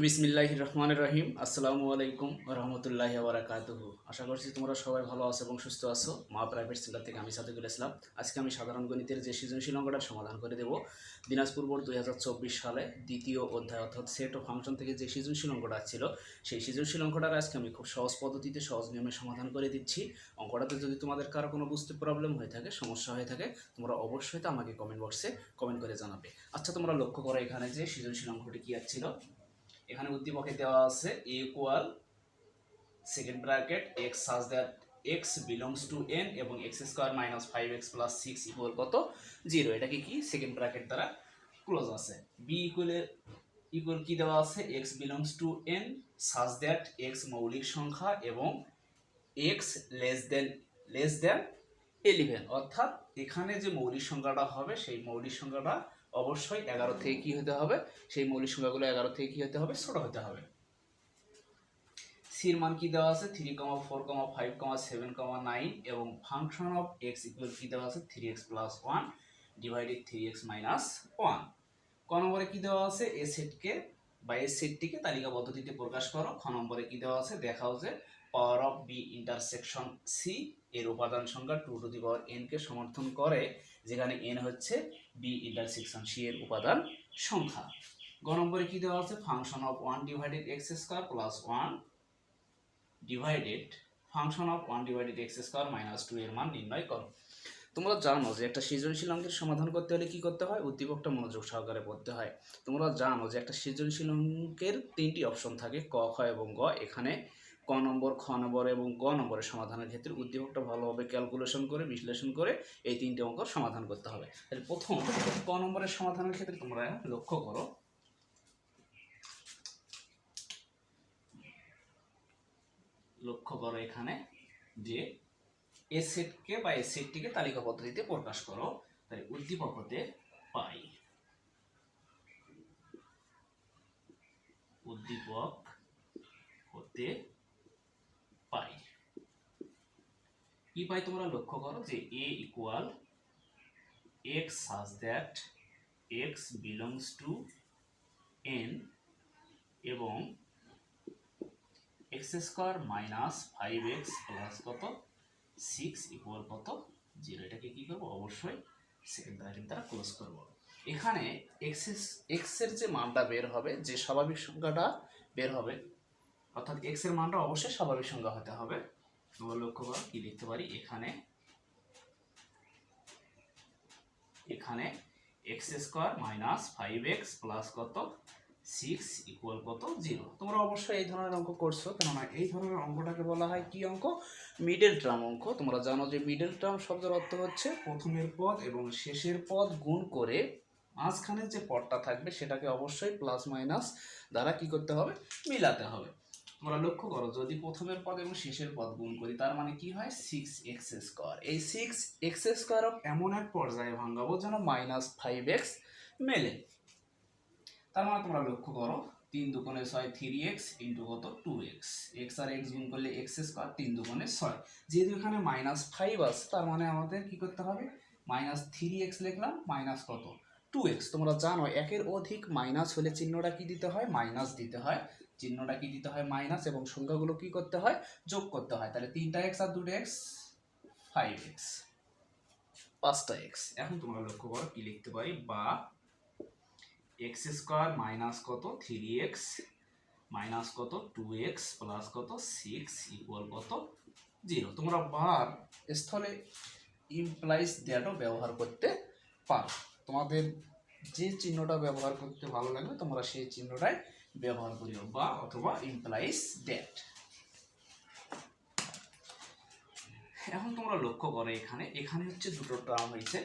বিসমিল্লাহ রহমান রহিম। আসসালামু আলাইকুম রহমতুল্লাহ বারাকাতুহু। আশা করছি তোমরা সবাই ভালো আছো এবং সুস্থ আছো। মা প্রাইভেট সেন্টার থেকে আমি সাথে ইসলাম। আজকে আমি সাধারণ গণিতের যে সৃজনশীল অঙ্কটার সমাধান করে দেব, দিনাজপুর বোর্ড দুই হাজার চব্বিশ সালে দ্বিতীয় অধ্যায় অর্থাৎ সেট ও ফাংশন থেকে যে সৃজনশীল অঙ্কটা ছিল, সেই সৃজনশীল অঙ্কটার আজকে আমি খুব সহজ পদ্ধতিতে সহজ নিয়মে সমাধান করে দিচ্ছি। অঙ্কটাতে যদি তোমাদের কারও কোনো বুঝতে প্রবলেম হয়ে থাকে, সমস্যা হয়ে থাকে, তোমরা অবশ্যই তো আমাকে কমেন্ট বক্সে কমেন্ট করে জানাবে। আচ্ছা তোমরা লক্ষ্য করো এখানে যে সৃজনশীল অঙ্কটি কী ছিল এখানে উদ্দীপকে দেওয়া আছে A equal second bracket x such that x belongs to N এবং x square minus five x plus six equal কত? জিরো এটাকে কি? সেকেন্ড ব্র্যাকেট দ্বারা ক্লোজ আছে। বি ইকুয়ালের ইকুয়াল কি দেওয়া আছে? X belongs to N such that x মৌলিক সংখ্যা এবং x less than less than eleven অর্থাৎ এখানে যে মৌলিক সংখ্যাটা হবে, সেই মৌলিক সংখ্যাটা অবশ্যই এগারো থেকে কি হতে হবে? সেই মৌলিক সংখ্যাগুলো এগারো থেকে কি হতে হবে? ছোট হতে হবে। সির মান কি দেওয়া আছে? Three comma four comma five comma seven comma nine এবং ফাংশন অফ এক্স ইকুয়াল কি দেওয়া আছে? Three x plus one divided three x minus one ক নম্বরে কি দেওয়া আছে? এ সেটকে বা এ সেটটিকে তালিকা পদ্ধতিতে প্রকাশ করো। খ নম্বরে কি দেওয়া আছে? দেখাও যে power of B intersection C এর উপাদান সংখ্যা two to the power n কে সমর্থন করে। যেখানে এন হচ্ছে বি ইন্টারসেকশন সি এর উপাদান সংখ্যা। গ নম্বরে কি দেওয়া আছে? Function of one divided x square plus one divided function of one divided x square minus two এর মান নির্ণয় করো। তোমরা জানো যে একটা সৃজনশীল অঙ্কের সমাধান করতে হলে কি করতে হয়? উদ্দীপকটা মনোযোগ সহকারে পড়তে হয়। তোমরা জানো যে একটা সৃজনশীল অঙ্কের তিনটি অপশন থাকে, ক, খ এবং গ। এখানে ক নম্বর, খ নম্বর এবং গ নম্বরের সমাধানের ক্ষেত্রে উদ্দীপকটা ভালোভাবে ক্যালকুলেশন করে, বিশ্লেষণ করে এই তিনটে অঙ্ক সমাধান করতে হবে। তাহলে প্রথম ক নম্বরের সমাধানের ক্ষেত্রে তোমরা লক্ষ্য করো। লক্ষ্য করো এখানে যে এ সেটকে বা এ সেটটিকে তালিকা পদ্ধতিতে প্রকাশ করো। তাহলে উদ্দীপক হতে পাই। উদ্দীপক হতে পাই। কি পাই তোমরা লক্ষ্য করো যে A equal x such that x belongs to N এবং x square minus five x plus কত? সিক্স ইকুয়াল কত? জিরো এটাকে কী করব? অবশ্যই সেকেন্ড ব্র্যাকেট দ্বারা ক্লোজ করব। এখানে এক্স এক্সের যে মানটা বের হবে, যে স্বাভাবিক সংখ্যাটা বের হবে অর্থাৎ এক্সের মানটা অবশ্যই স্বাভাবিক সংখ্যা হতে হবে। তোমরা লক্ষ্য করো, কি লিখতে পারি? এখানে এখানে x square minus five x plus কত? সিক্স ইকুয়াল কত? জিরো তোমরা অবশ্যই এই ধরনের অঙ্ক করছ, কেননা এই ধরনের অঙ্কটাকে বলা হয় কি অঙ্ক? মিডল টার্ম অঙ্ক। তোমরা জানো যে মিডল টার্ম শব্দের অর্থ হচ্ছে প্রথমের পদ এবং শেষের পদ গুণ করে মাঝখানে যে পদটা থাকবে, সেটাকে অবশ্যই প্লাস মাইনাস দ্বারা কি করতে হবে? মিলাতে হবে। তোমরা লক্ষ্য করো, যদি প্রথমের পদ এবং শেষের পদ গুণ করি, তার মানে কি হয়? সিক্স এক্স স্কোয়ার এই সিক্স এক্স স্কোয়ার এমন এক পর্যায়ে ভাঙাবো যেন মাইনাস ফাইভ এক্স মেলে। তার মানে তোমরা লক্ষ্য করো, তিন দুগুণে ছয় থ্রি এক্স ইন্টু কত? টু এক্স এক্স আর এক্স গুণ করলে এক্স স্কোয়ার তিন দুগুণে ছয়। যেহেতু এখানে মাইনাস ফাইভ আছে, তার মানে আমাদের কি করতে হবে? মাইনাস থ্রি এক্স লিখলাম মাইনাস কত? টু এক্স তোমরা জানো, একের অধিক মাইনাস হলে চিহ্নটা কি দিতে হয়? মাইনাস দিতে হয়। চিহ্নটা কি দিতে হয়? মাইনাস এবং সংখ্যাগুলো কি করতে হয়? যোগ করতে হয়। তাহলে তিনটা এক্স আর দুটো এক্স ফাইভ এক্স পাঁচটা এক্স এখন তোমরা লক্ষ্য করো কি লিখতে পারি? বা এক্স স্কোয়ার মাইনাস কত? থ্রি এক্স মাইনাস কত? টু এক্স প্লাস কত? সিক্স ইকুয়াল কত? জিরো তোমরা বার স্থলে ইমপ্লাইজ দ্যাটও ব্যবহার করতে পারো। তোমাদের যে চিহ্নটা ব্যবহার করতে ভালো লাগবে, তোমরা সেই চিহ্নটাই ব্যবহার করিও বা অথবা ইমপ্লাইজ দ্যাট এখন তোমরা লক্ষ্য করো এখানে এখানে হচ্ছে দুটো টার্ম হয়েছে।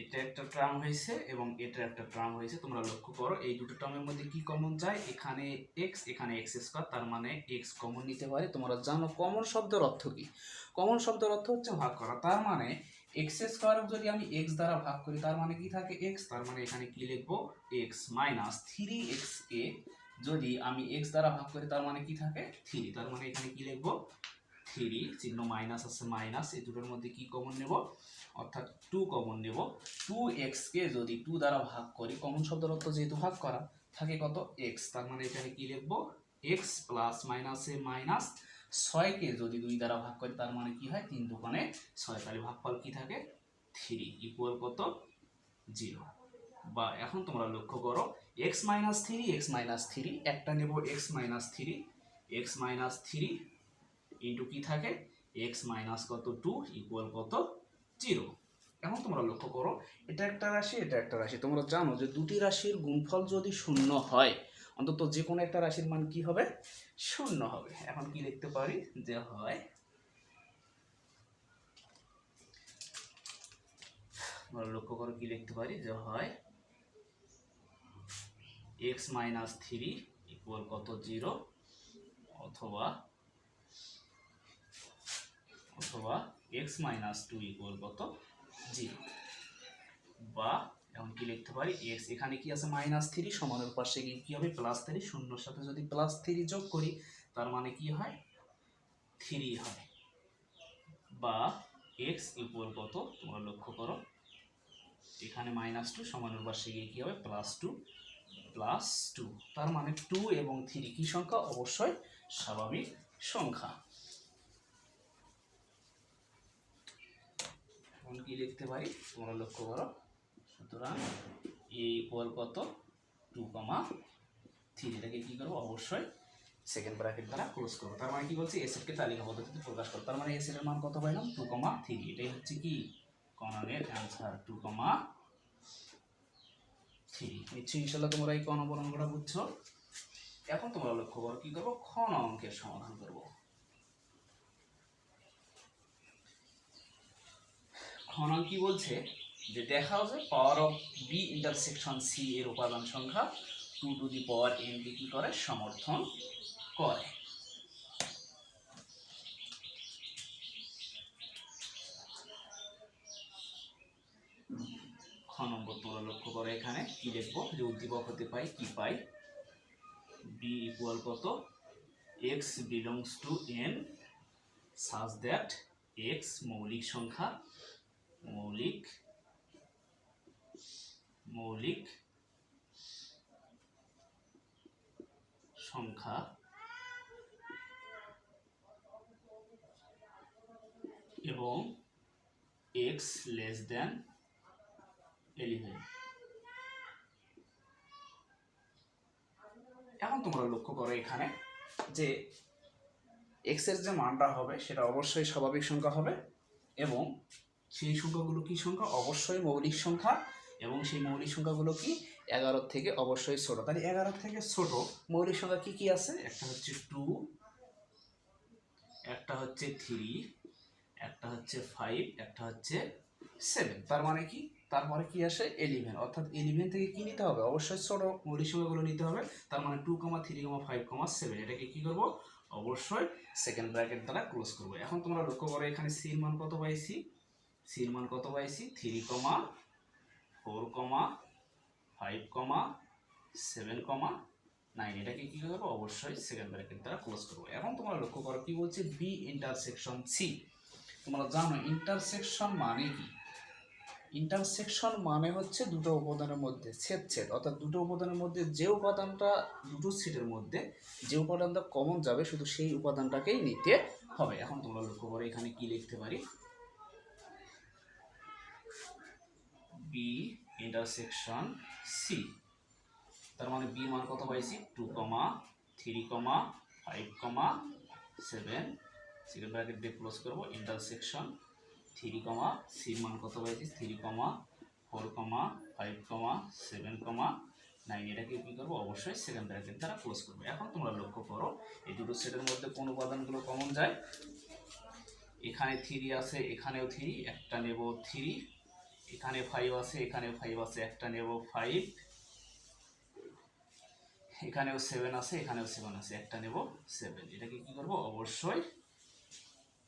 এটা একটা টার্ম হয়েছে এবং এটা একটা টার্ম হয়েছে। তোমরা লক্ষ্য করো, এই দুটো টার্মের মধ্যে কি কমন যায়? এখানে এক্স এখানে এক্স স্কোয়ার তার মানে এক্স কমন নিতে পারে। তোমরা জানো কমন শব্দের অর্থ কি? কমন শব্দের অর্থ হচ্ছে ভাগ করা। তার মানে এক্স স্কোয়ার যদি আমি এক্স দ্বারা ভাগ করি, তার মানে কি থাকে এক্স তার মানে এখানে কি লিখব? এক্স মাইনাস থ্রি এক্স কে যদি আমি এক্স দ্বারা ভাগ করি, তার মানে কি থাকে? থ্রি তার মানে এখানে কি লিখব? থ্রি চিহ্ন মাইনাস আছে মাইনাস এই দুটোর মধ্যে কি কমন নেব? অর্থাৎ টু কমন নেব। টু এক্সকে যদি টু দ্বারা ভাগ করি কমন শব্দের অর্থ যেহেতু ভাগ করা, থাকে কত? এক্স তার মানে এখানে কি লিখব? এক্স প্লাস মাইনাসে মাইনাস ছয়কে যদি দুই দ্বারা ভাগ করি, তার মানে কি হয়? তিন দোকানে ছয়, তাহলে ভাগফল কি থাকে? থ্রি ইকুয়াল কত? জিরো বা এখন তোমরা লক্ষ্য করো x minus three x minus three, একটা নেব x minus three x minus three into কি থাকে? এক্স মাইনাস কত? টু ইকুয়াল কত? জিরো এখন তোমরা লক্ষ্য করো, এটা একটা রাশি, এটা একটা রাশি। তোমরা জানো যে দুটি রাশির গুণফল যদি শূন্য হয় অন্তত যে কোনো একটা রাশির মান কি হবে? শূন্য হবে। এখন কি লিখতে পারি? যে হয় আমরা লক্ষ্য করো কি লিখতে পারি? যে হয় এক্স মাইনাস থ্রি ইকুয়াল কত? জিরো অথবা অথবা এক্স মাইনাস টু ইকুয়াল কত? জিরো বা এখন কি লিখতে পারি এক্স এখানে কি আছে? মাইনাস থ্রি সমানের পাশে গিয়ে কি হবে? প্লাস থ্রি শূন্যর সাথে যদি প্লাস থ্রি যোগ করি, তার মানে কি হয়? থ্রি হয়। বা এক্স ইকুয়াল কত? তোমরা লক্ষ্য করো। এখানে মাইনাস টু সমানের পাশে গিয়ে কি হবে? প্লাস টু প্লাস টু তার মানে টু এবং থ্রি কি সংখ্যা? অবশ্যই স্বাভাবিক সংখ্যা। এখন কি লিখতে পারি, তোমরা লক্ষ্য করো। সুতরাং এ ইকুয়াল কত? টু কমা থ্রি এটাকে কি করব? অবশ্যই সেকেন্ড ব্র্যাকেট দ্বারা ক্লোজ করব। তার মানে কি বলছি? এসেটকে তালিকা পদ্ধতিতে প্রকাশ করো তার মানে এসেটের মান কত পাইলাম? টু কমা থ্রি এটাই হচ্ছে কি? কর্নারের অ্যান্সার টু কমা থ্রি নিশ্চয়ই ইনশাল্লাহ তোমরা এই অঙ্কটা বুঝছ। এখন তোমরা লক্ষ্য করো কি করব? খন অঙ্কের সমাধান করব। খন কি বলছে? যে দেখা যে power of B intersection C এর উপাদান সংখ্যা two to the power N কে কি করে? সমর্থন করে। খ নম্বর তোমরা লক্ষ্য করো এখানে। কি লিখব? যে উদ্দীপক হতে পাই কি পাই? বি ইকুয়াল কত? X belongs to N such that X মৌলিক সংখ্যা, মৌলিক মৌলিক সংখ্যা এবং এক্স লেস দেন এলিভেন এখন তোমরা লক্ষ্য করো এখানে যে এক্সের যে মানটা হবে সেটা অবশ্যই স্বাভাবিক সংখ্যা হবে এবং সেই সংখ্যাগুলো কি সংখ্যা? অবশ্যই মৌলিক সংখ্যা। এবং সেই মৌলিক সংখ্যাগুলো কি? এগারো থেকে অবশ্যই ছোট। তাহলে এগারো থেকে ছোট মৌলিক সংখ্যা কি কি আছে? একটা হচ্ছে টু একটা হচ্ছে থ্রি একটা হচ্ছে ফাইভ একটা হচ্ছে সেভেন তার মানে কি? তারপরে কি আসে এলিভেন অর্থাৎ এলিভেন থেকে কি নিতে হবে? অবশ্যই ছোট মৌলিক সংখ্যাগুলো নিতে হবে। তার মানে two comma three comma five comma seven এটাকে কি করব? অবশ্যই সেকেন্ড ব্র্যাকেট দ্বারা ক্লোজ করব। এখন তোমরা লক্ষ্য করো, এখানে সির মান কত পাইছি? সির মান কত পাইছি? Three comma four comma five comma seven comma nine. এটাকে কী করব? অবশ্যই সেকেন্ড ব্র্যাকেট দ্বারা ক্লোজ করব। এখন তোমরা লক্ষ্য করো, কী বলছে? বি ইন্টারসেকশন সি তোমরা জানো ইন্টারসেকশন মানে কি? ইন্টারসেকশন মানে হচ্ছে দুটো উপাদানের মধ্যে, ছেদ ছেদ। অর্থাৎ দুটো উপাদানের মধ্যে যে উপাদানটা, দুটো সিটের মধ্যে যে উপাদানটা কমন যাবে, শুধু সেই উপাদানটাকেই নিতে হবে। এখন তোমরা লক্ষ্য করো, এখানে কি লিখতে পারি? বি ইন্টারসেকশন সি তার মানে বি মান কত পাইছি? Two comma three comma five comma seven second bracket দিয়ে ক্লোজ করব। ইন্টারসেকশন থ্রি কমা সি মান কত পাইছি? Three comma four comma five comma seven comma nine এটাকে কী করব? অবশ্যই সেকেন্ড ব্র্যাকেট দ্বারা ক্লোজ করব। এখন তোমরা লক্ষ্য করো, এই দুটো সেটের মধ্যে কোন উপাদানগুলো কমন যায়? এখানে থ্রি আছে, এখানেও থ্রি একটা নেব থ্রি এখানে ফাইভ আছে, এখানে ফাইভ আছে, একটা নেব ফাইভ এখানেও সেভেন আছে, এখানেও সেভেন আছে, একটা নেব সেভেন এটাকে কি করব? অবশ্যই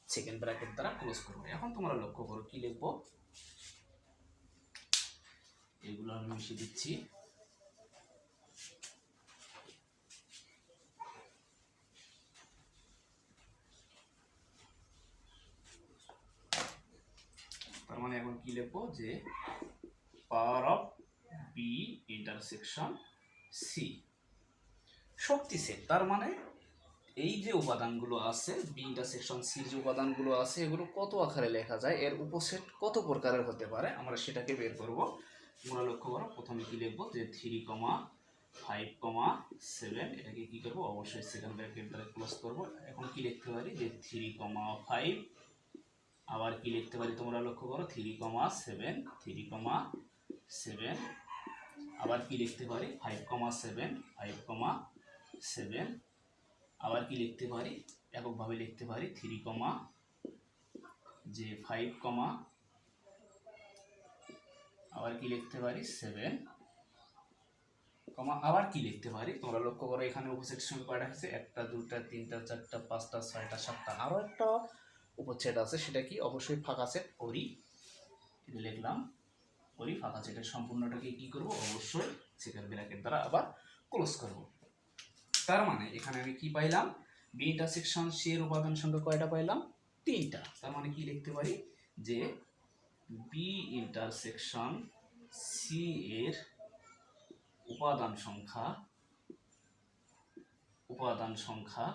সেকেন্ড ব্র্যাকেট দ্বারা ক্লোজ করব। এখন তোমরা লক্ষ্য করো, কি লিখব? এগুলো আমি মিশিয়ে দিচ্ছি তার মানে এখন কি লিখব যে power of B intersection C Shakti set তার মানে এই যে উপাদানগুলো আছে বি ইন্টারসেকশন সি যে উপাদানগুলো আছে, এগুলো কত আকারে লেখা যায়? এর উপসেট কত প্রকারের হতে পারে? আমরা সেটাকে বের করব। তোমরা লক্ষ্য করো, প্রথমে কি লিখব? যে three comma five comma seven এটাকে কী করব? অবশ্যই সেকেন্ড ব্র্যাকেট দ্বারা ক্লোজ করব। এখন কি লিখতে পারি? যে থ্রি কমা ফাইভ আবার কি লিখতে পারি তোমরা লক্ষ্য করো? Three comma seven three comma seven আবার কি লিখতে পারি? Five comma seven five comma seven আবার কি লিখতে পারি? এককভাবে লিখতে পারি থ্রি কমা যে ফাইভ কমা আবার কি লিখতে পারি? সেভেন কমা আবার কি লিখতে পারি? তোমরা লক্ষ্য করো এখানে উপসেট কয়টা আছে একটা, দুটা, তিনটা, চারটা, পাঁচটা, ছয়টা, সাতটা। আরও একটা উপচ্ছেদ আছে, সেটা কি? অবশ্যই ফাঁকা সেট এটা লিখলাম ওরি ফাঁকা সেটের সম্পূর্ণটাকে কি করব? অবশ্যই সেকেন্ড ব্র্যাকেট দ্বারা আবার ক্লোজ করব। তার মানে এখানে আমি কি পাইলাম? বি ইন্টারসেকশন সি এর উপাদান সংখ্যা কয়টা পাইলাম? তিনটা। তার মানে কি লিখতে পারি? যে বি ইন্টারসেকশন সি এর উপাদান সংখ্যা উপাদান সংখ্যা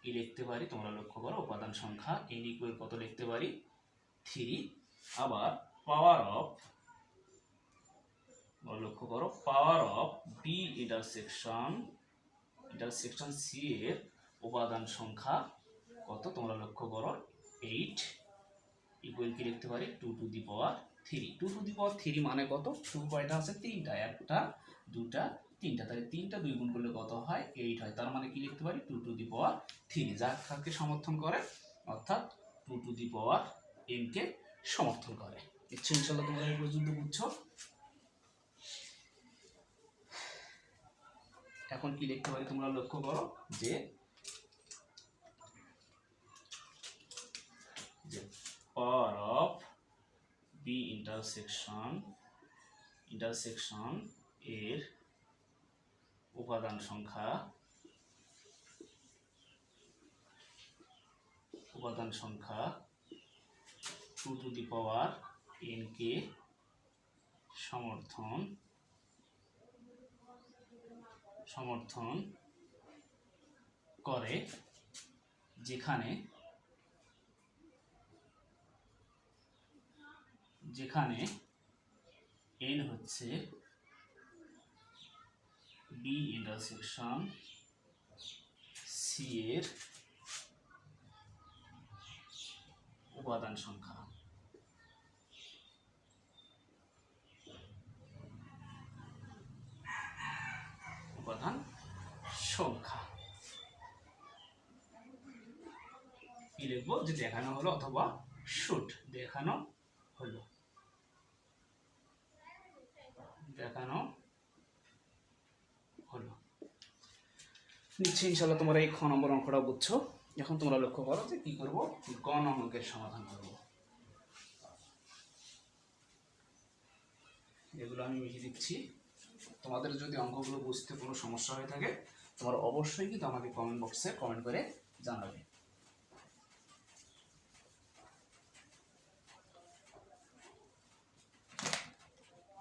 কি লিখতে পারি, তোমরা লক্ষ্য করো, উপাদান সংখ্যা এন ইকুয়াল কত লিখতে পারি? থ্রি আবার পাওয়ার অফ লক্ষ্য করো power of B intersection intersection C এর উপাদান সংখ্যা কত? তোমরা লক্ষ্য করো এইট ইকুয়াল কি লিখতে পারি? Two to the power three two to the power three মানে কত? টু কয়টা আছে তিনটা, একটা, দুটা তিনটা, তাহলে তিনটা দুই গুণ করলে কত হয়? এইট হয়। তার মানে কি লিখতে পারি? Two to the power three যা কাকে সমর্থন করে? অর্থাৎ two to the power M কে সমর্থন করে। ইচ্ছে ইনশাল্লাহ তোমরা এই পর্যন্ত বুঝছ? এখন কি লিখতে পারি তোমরা লক্ষ্য করো? যে power of B intersection intersection এর উপাদান সংখ্যা উপাদান সংখ্যা two to the power N কে সমর্থন সমর্থন করে যেখানে যেখানে এন হচ্ছে বি ইন্টারসেকশন সি এর উপাদান সংখ্যা। উপাদান সংখ্যা। কি লিখব? যে দেখানো হলো অথবা শুট দেখানো হলো। দেখানো হলো নিশ্চয়ই ইনশাল্লাহ তোমরা এই খ নম্বর অঙ্কটা বুঝছ। এখন তোমরা লক্ষ্য করো যে কি করব গ অঙ্কের সমাধান করব। এগুলো আমি মিশিয়ে দিচ্ছি। তোমাদের যদি অঙ্কগুলো বুঝতে কোনো সমস্যা হয়ে থাকে, তোমরা অবশ্যই কিন্তু আমাকে কমেন্ট বক্সে কমেন্ট করে জানাবে।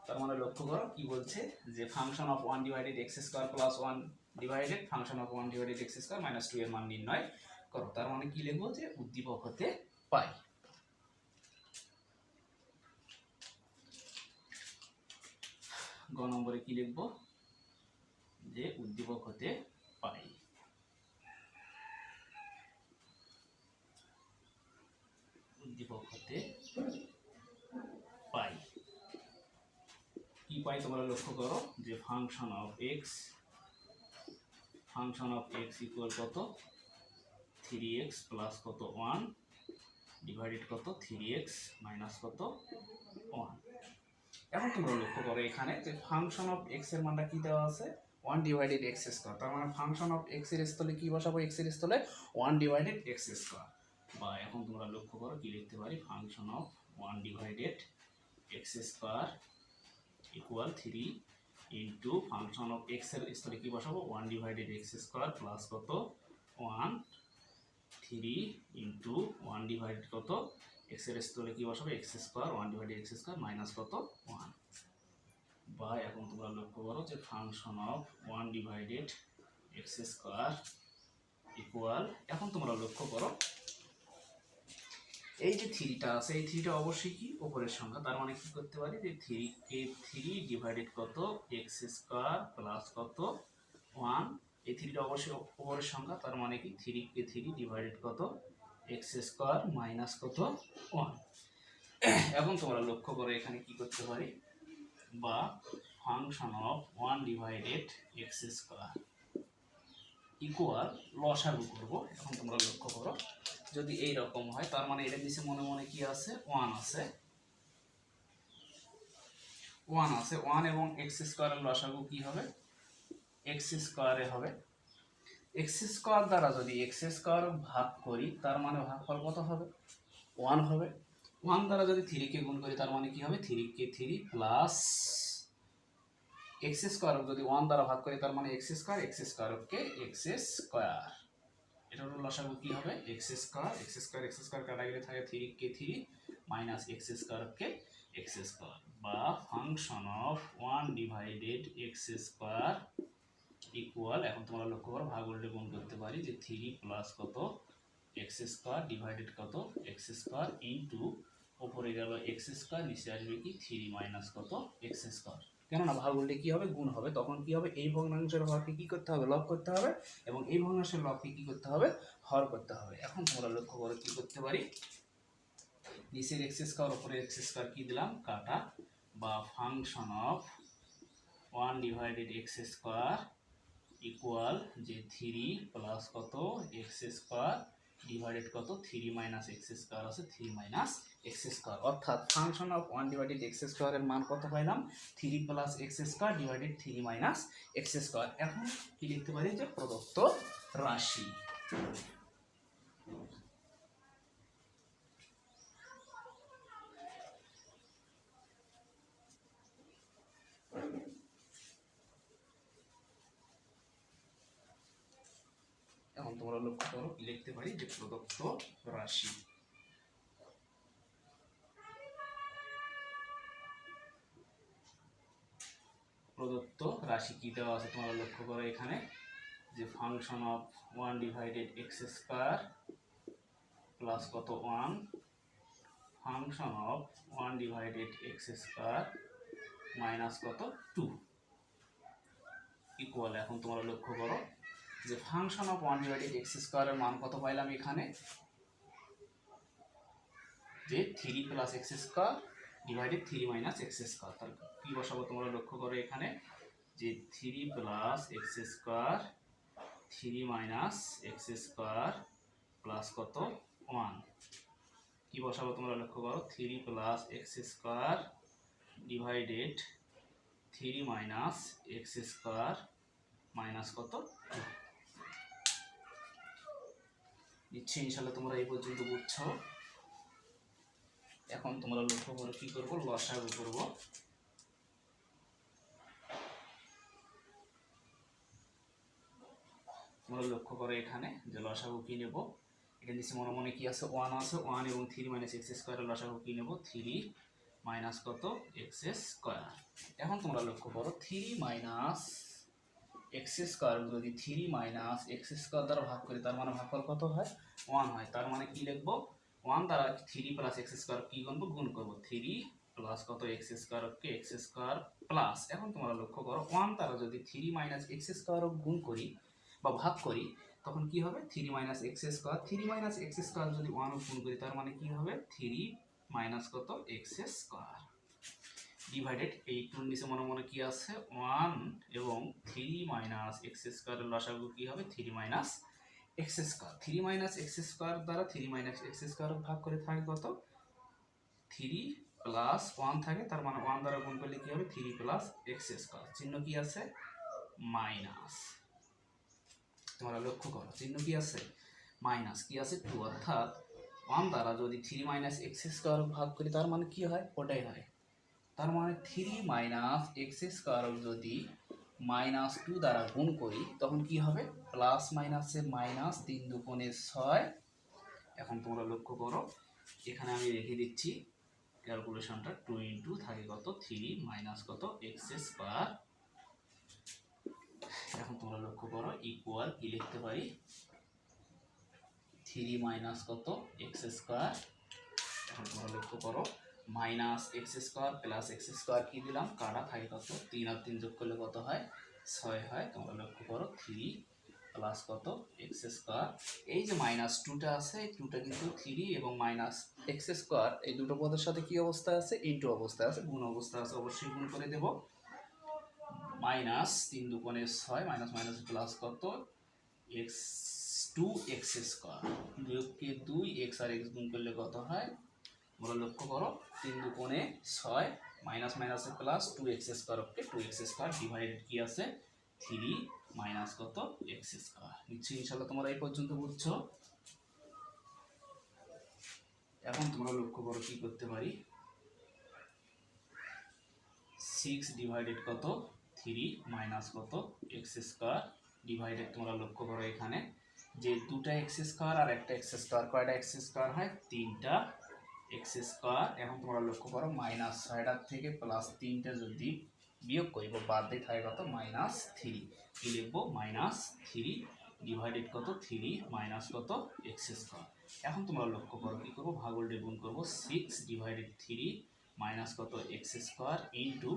তার মানে লক্ষ্য করো কি বলছে, যে function of one divided X square plus one divided function of one divided X square minus two এর মান নির্ণয় করো। তার মানে কি লিখব যে উদ্দীপক হতে পাই গ নম্বরে কি লিখব? যে উদ্দীপক হতে পাই উদ্দীপক হতে পাই কি পাই তোমরা লক্ষ্য করো? যে function of X function of X equal কত? থ্রি এক্স প্লাস কত ওয়ান? ডিভাইডেড কত? থ্রি এক্স মাইনাস কত ওয়ান। এখন তোমরা লক্ষ্য করো এখানে যে ফাংশন অফ এক্সের মানটা কি দেওয়া আছে? One divided X square. তার মানে ফাংশন অফ এক্সের স্থলে কি বসাবো? এক্সের স্থলে ওয়ান ডিভাইডেড এক্স স্কোয়ার। বা এখন তোমরা লক্ষ্য করো কি লিখতে পারি? Function of one divided X square equal three into function of এক্সের স্থলে কি বসাবো? One divided X square plus কত? One three into one divided কত? এক্সের স্থলে কি বসাবে? X square one divided X square minus কত? ওয়ান বা এখন তোমরা লক্ষ্য করো যে function of one divided X square equal এখন তোমরা লক্ষ্য করো এই যে থ্রিটা আছে, এই থ্রিটা অবশ্যই কি? উপরের সংখ্যা। তার মানে কি করতে পারি? যে থ্রি কে থ্রি ডিভাইডেড কত? এক্স স্কোয়ার প্লাস কত? ওয়ান। এই থ্রিটা অবশ্যই উপরের সংখ্যা। তার মানে কি? থ্রি কে থ্রি ডিভাইডেড কত? এক্স স্কোয়ার মাইনাস কত? ওয়ান। এখন তোমরা লক্ষ্য করো এখানে কি করতে পারি? বা function of one divided X square equal লসাগু করব। এখন তোমরা লক্ষ্য করো। যদি এই রকম হয়, তার মানে এটা নিচে মনে মনে কি আছে? ওয়ান আছে। ওয়ান আছে। ওয়ান এবং এক্স স্কোয়ারের লসাগু কি হবে? এক্স স্কোয়ারে হবে। এক্স স্কোয়ার দ্বারা যদি এক্স স্কোয়ার ভাগ করি, তার মানে ভাগফল কত হবে? ওয়ান হবে। ওয়ান দ্বারা যদি থ্রিকে গুণ করি, তার মানে কি হবে? থ্রি কে থ্রি প্লাস এক্স স্কোয়ার যদি ওয়ান দ্বারা ভাগ করি, তার মানে এক্স স্কোয়ার এক্স স্কোয়ারকে এক্স স্কোয়ার এটা হলো লসাগু কি হবে? X square X square X square কাটা গেলে থাকে থ্রি কে থ্রি মাইনাস এক্স স্কোয়ারকে এক্স স্কোয়ার বা function of one divided X square equal এখন তোমরা লক্ষ্য করো, ভাগ উল্টে গুণ করতে পারি যে থ্রি প্লাস কত? এক্স স্কোয়ার ডিভাইডেড কত? এক্স স্কোয়ার ইন্টু ওপরে গেল এক্স স্কোয়ার নিচে আসবে কি? থ্রি মাইনাস কত? এক্স স্কোয়ার কেননা ভাগ উল্টে কি হবে? গুণ হবে। তখন কি হবে? এই ভগ্নাংশের হরকে কি করতে হবে? লব করতে হবে। এবং এই ভগ্নাংশের লবকে কি করতে হবে? হর করতে হবে। এখন তোমরা লক্ষ্য করে কি করতে পারি? নিচের এক্স স্কোয়ার ওপরে এক্স স্কোয়ার কি দিলাম? কাটা বা function of one divided X square equal যে থ্রি প্লাস কত? এক্স স্কোয়ার ডিভাইডেড কত? থ্রি মাইনাস এক্স স্কোয়ার আছে, থ্রি মাইনাস এক্স স্কোয়ার। অর্থাৎ function of one divided X স্কোয়ারের মান কত পাইলাম? Three plus X square divided three minus X square. এখন কি লিখতে পারি? যে প্রদত্ত রাশি। লক্ষ্য করো লিখতে পারি যে প্রদত্ত রাশি। প্রদত্ত রাশি কি দেওয়া আছে তোমরা লক্ষ্য করো এখানে? যে function of one divided X square plus কত one function of one divided X square minus কত টু ইকুয়াল এখন তোমরা লক্ষ্য করো। যে function of one divided X স্কোয়ারের মান কত পাইলাম এখানে? যে three plus X square divided three minus X square তার কী বসাবো তোমরা লক্ষ্য করো এখানে? যে three plus X square three minus X square plus কত? ওয়ান কী বসাবো তোমরা লক্ষ্য করো? Three plus X square divided three minus X square minus কত? নিচ্ছে ইনশাল্লাহ তোমরা এই পর্যন্ত বুঝছ। এখন তোমরা লক্ষ্য করে কি করব, লসাগু করব। তোমরা লক্ষ্য করো এখানে যে লসাগু কি নেব? এটা নিচে মনে মনে কি আছে? ওয়ান আছে ওয়ান এবং থ্রি মাইনাস এক্স স্কোয়ারের লসাগু কি নেব? থ্রি মাইনাস কত? এক্স স্কোয়ার এখন তোমরা লক্ষ্য করো থ্রি মাইনাস এক্স স্কোয়ার যদি থ্রি মাইনাস এক্স স্কোয়ার দ্বারা ভাগ করি, তার মানে ভাগফল কত হয়? ওয়ান হয়। তার মানে কি লিখব? ওয়ান দ্বারা থ্রি প্লাস এক্স স্কোয়ার কি গুনবো? গুণ করব। থ্রি প্লাস কত? এক্স স্কোয়ারকে এক্স স্কোয়ার প্লাস। এখন তোমরা লক্ষ্য করো, ওয়ান দ্বারা যদি থ্রি মাইনাস এক্স স্কোয়ার গুণ করি বা ভাগ করি, তখন কি হবে? Three minus X square, three minus X square যদি ওয়ান গুণ করি, তার মানে কি হবে? থ্রি মাইনাস কত? X square. ডিভাইডেড এই টুর নিচে মনে মনে কি আছে? ওয়ান এবং থ্রি মাইনাস এক্স স্কোয়ারের লসাগু কি হবে? Three minus X square three minus X square দ্বারা থ্রি মাইনাস এক্স স্কোয়ার ভাগ করে থাকে কত? থ্রি প্লাস ওয়ান থাকে, তার মানে ওয়ান দ্বারা গুণ করলে কি হবে? থ্রি প্লাস এক্স স্কোয়ার চিহ্ন কি আছে? মাইনাস তোমরা লক্ষ্য করো, চিহ্ন কি আছে? মাইনাস কি আছে? টু অর্থাৎ ওয়ান দ্বারা যদি থ্রি মাইনাস এক্স স্কোয়ার ভাগ করি, তার মানে কি হয়? ওটাই হয়। তার মানে থ্রি মাইনাস এক্স স্কোয়ার যদি মাইনাস টু দ্বারা গুণ করি, তখন কি হবে? প্লাস মাইনাসে মাইনাস তিন দুগুণে ছয়। এখন তোমরা লক্ষ্য করো, এখানে আমি রেখে দিচ্ছি ক্যালকুলেশনটা টু ইন্টু থাকে কত? থ্রি মাইনাস কত? X square. এখন তোমরা লক্ষ্য করো ইকুয়াল কি লিখতে পারি? থ্রি মাইনাস কত? X square. এখন তোমরা লক্ষ্য করো minus X square plus X square কি দিলাম? কাটা থাকে কত? তিন আর তিন যোগ করলে কত হয়? ছয় হয়। তোমরা লক্ষ্য করো থ্রি প্লাস কত? X square. এই যে মাইনাস টুটা আছে, এই টুটা কিন্তু থ্রি এবং মাইনাস এক্স স্কোয়ার, এই দুটো পদের সাথে কি অবস্থা আছে? ইন্টু অবস্থা আছে, গুণ অবস্থা আছে, অবশ্যই গুণ করে দেব। মাইনাস তিন দুকোণে ছয়, মাইনাস মাইনাস প্লাস কত? X two X square. দুই, এক্স আর এক্স গুণ করলে কত হয়? তোমরা লক্ষ্য করো, তিন দুকোণে ছয়, মাইনাস মাইনাসে plus two X square okay two X square divided কি আছে? থ্রি মাইনাস কত? এক্স স্কোয়ার নিশ্চয়ই ইনশাল্লাহ তোমরা এই পর্যন্ত বুঝছ। এখন তোমরা লক্ষ্য করো কি করতে পারি? সিক্স ডিভাইডেড কত? থ্রি মাইনাস কত? এক্স স্কোয়ার ডিভাইডেড তোমরা লক্ষ্য করো এখানে। যে দুটা এক্স স্কোয়ার আর একটা এক্স স্কোয়ার কয়টা এক্স স্কোয়ার হয়? তিনটা এক্স স্কোয়ার এখন তোমরা লক্ষ্য করো, মাইনাস ছয়টার থেকে প্লাস তিনটা যদি বিয়োগ করি বা বাদ দিয়ে থাকে কত? Minus three. কি লিখব? মাইনাস থ্রি ডিভাইডেড কত? থ্রি মাইনাস কত? X square. এখন তোমরা লক্ষ্য করো, কী করব? ভাগল দিয়ে গুণ করব, সিক্স ডিভাইডেড থ্রি মাইনাস কত? এক্স স্কোয়ার ইন্টু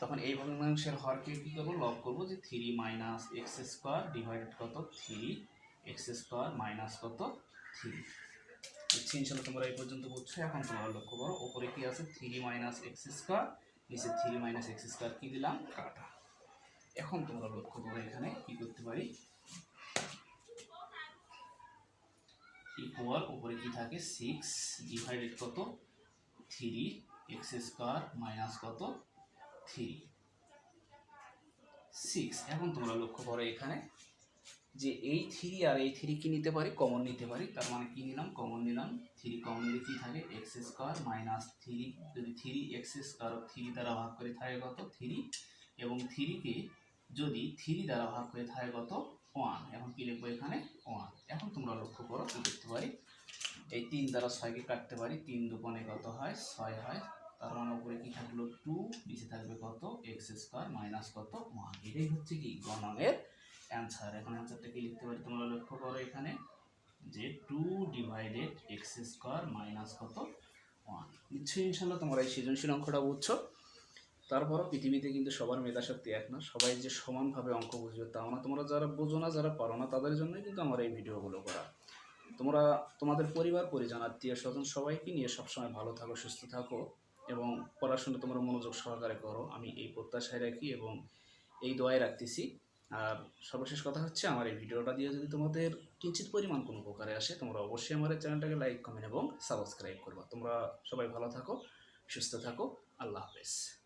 তখন এই ভগ্নাংশের হরকে কী করব? লব করব যে three minus X square divided কত? থ্রি এক্স স্কোয়ার মাইনাস কত? থ্রি। বুঝছি ইনশাল্লাহ তোমরা এই পর্যন্ত বুঝছ এখন তোমরা লক্ষ্য করো, ওপরে কি আছে? থ্রি মাইনাস এক্স স্কোয়ার নিচে থ্রি মাইনাস এক্স স্কোয়ার কী দিলাম? কাটা। এখন তোমরা লক্ষ্য করো এখানে কি করতে পারি? ইকুয়াল উপরে কি থাকে? সিক্স ডিভাইডেড কত? থ্রি এক্স স্কোয়ার মাইনাস কত? থ্রি সিক্স এখন তোমরা লক্ষ্য করো এখানে। যে এই থ্রি আর এই থ্রি কি নিতে পারি? কমন নিতে পারি। তার মানে কি নিলাম? কমন নিলাম। থ্রি কমন নিলে কি থাকে? X square minus three. যদি থ্রি এক্স স্কোয়ার থ্রি দ্বারা ভাগ করে থাকে কত? থ্রি। এবং থ্রিকে যদি থ্রি দ্বারা ভাগ করে থাকে কত? ওয়ান। এখন কি লিখব এখানে? ওয়ান। এখন তোমরা লক্ষ্য করো কি করতে পারি। এই তিন দ্বারা ছয়কে কাটতে পারি। তিন দুকোণে কত হয়? ছয় হয়। তার মানে উপরে কি থাকল? টু নিচে থাকবে কত? এক্স স্কোয়ার মাইনাস কত? ওয়ান। এটাই হচ্ছে কি গণনের অ্যান্সার এখন অ্যান্সারটা কি লিখতে পারি তোমরা লক্ষ্য করো এখানে যে two divided X square minus কত? ওয়ান নিশ্চয়ই ইনশাল্লাহ তোমরা এই সৃজনশীল অঙ্কটা বুঝছ। তারপরও পৃথিবীতে কিন্তু সবার মেধাশক্তি এক না, সবাই যে সমানভাবে অঙ্ক বুঝবে তাও না। তোমরা যারা বোঝো না, যারা পারো না, তাদের জন্যই কিন্তু আমার এই ভিডিওগুলো করা। তোমরা, তোমাদের পরিবার, পরিজন, আত্মীয়, স্বজন সবাইকে নিয়ে সবসময় ভালো থাকো, সুস্থ থাকো এবং পড়াশোনা তোমরা মনোযোগ সহকারে করো। আমি এই প্রত্যাশায় রাখি এবং এই দোয়ায় রাখতেছি। আর সর্বশেষ কথা হচ্ছে, আমার এই ভিডিওটা দিয়ে যদি তোমাদের কিঞ্চিত পরিমাণ কোনো উপকারে আসে, তোমরা অবশ্যই আমার এই চ্যানেলটাকে লাইক কমেন্ট এবং সাবস্ক্রাইব করবা। তোমরা সবাই ভালো থাকো, সুস্থ থাকো। আল্লাহ হাফেজ।